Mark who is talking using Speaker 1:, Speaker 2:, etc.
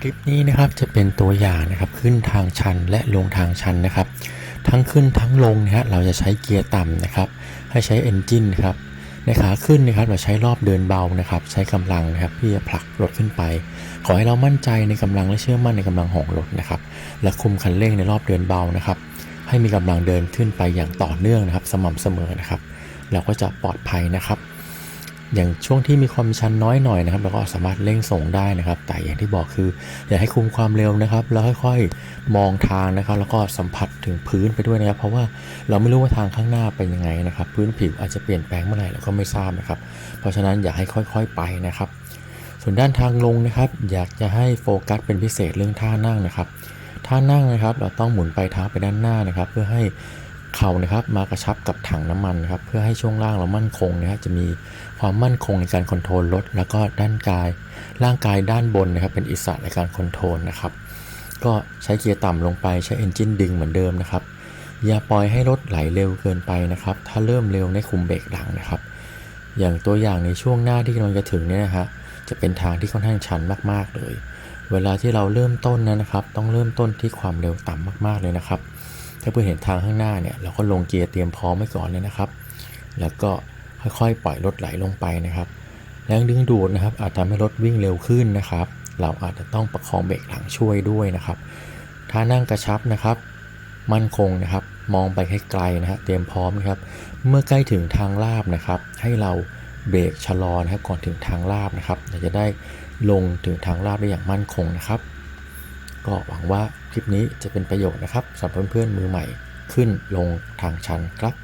Speaker 1: คลิปนี้นะครับจะเป็นตัวอย่างนะครับขึ้นทางชันและลงทางชันนะครับ ทั้งขึ้นทั้งลงนะฮะเราจะใช้เกียร์ต่ำนะครับ ให้ใช้ Engine ครับในขาขึ้นนะครับเราใช้รอบเดินเบานะครับ ใช้กำลังนะครับที่จะผลักรถขึ้นไป ขอให้เรามั่นใจในกำลังและเชื่อมั่นในกำลังของรถนะครับและคุมคันเร่งในรอบเดินเบานะครับ ให้มีกำลังเดินขึ้นไปอย่างต่อเนื่องนะครับ สม่ำเสมอนะครับ เราก็จะปลอดภัยนะครับ อย่างช่วงที่มีความชันน้อยหน่อยนะครับเราก็สามารถเร่งส่งได้นะครับ แต่อย่างที่บอกคืออย่าให้คุมความเร็วนะครับ แล้วค่อยๆมองทางนะครับ แล้วก็สัมผัสถึงพื้นไปด้วยนะครับ เพราะว่าเราไม่รู้ว่าทางข้างหน้าเป็นยังไงนะครับ พื้นผิวอาจจะเปลี่ยนแปลงเมื่อไหร่เราก็ไม่ทราบนะครับ เพราะฉะนั้นอย่าให้ค่อย ๆไปนะครับ ส่วนด้านทางลงนะครับ อยากจะให้โฟกัสเป็นพิเศษเรื่องท่านั่งนะครับท่านั่งนะครับ เราต้องหมุนปลายเท้าไปด้านหน้านะครับ เพื่อให้ เข่านะครับมากระชับกับถังน้ำมันนะครับเพื่อให้ช่วงล่างเรามั่นคงนะครับจะมีความมั่นคงในการคอนโทรลรถแล้วก็ด้านกาย ร่างกายด้านบนนะครับเป็นอิสระในการคอนโทรลนะครับก็ใช้เกียร์ต่ำลงไปใช้เอนจินดึงเหมือนเดิมนะครับอย่าปล่อยให้รถไหลเร็วเกินไปนะครับ ถ้าเริ่มเร็วในคุมเบรกหลังนะครับ อย่างตัวอย่างในช่วงหน้าที่กำลังจะถึงเนี่ยนะฮะจะเป็นทางที่ค่อนข้างชันมากๆเลย เวลาที่เราเริ่มต้นนะครับ ต้องเริ่มต้นที่ความเร็วต่ำมากๆเลยนะครับ ถ้าเพื่อเห็นทางข้างหน้าเนี่ยเราก็ลงเกียร์เตรียมพร้อมไว้ก่อนเลยนะครับ แล้วก็ค่อยๆ ปล่อยรถไหลลงไปนะครับแรงดึงดูดนะครับ อาจทำให้รถวิ่งเร็วขึ้นนะครับ เราอาจจะต้องประคองเบรกหลังช่วยด้วยนะครับ ถ้านั่งกระชับนะครับ มั่นคงนะครับ มองไปให้ไกลนะฮะเตรียมพร้อมนะครับ เมื่อใกล้ถึงทางลาบนะครับ ให้เราเบรกชะลอนะครับก่อนถึงทางลาบนะครับเราจะได้ลงถึงทางลาบได้อย่างมั่นคงนะครับ ก็หวังว่าคลิปนี้จะเป็นประโยชน์นะครับสำหรับเพื่อนๆมือใหม่ขึ้นลงทางชันครับ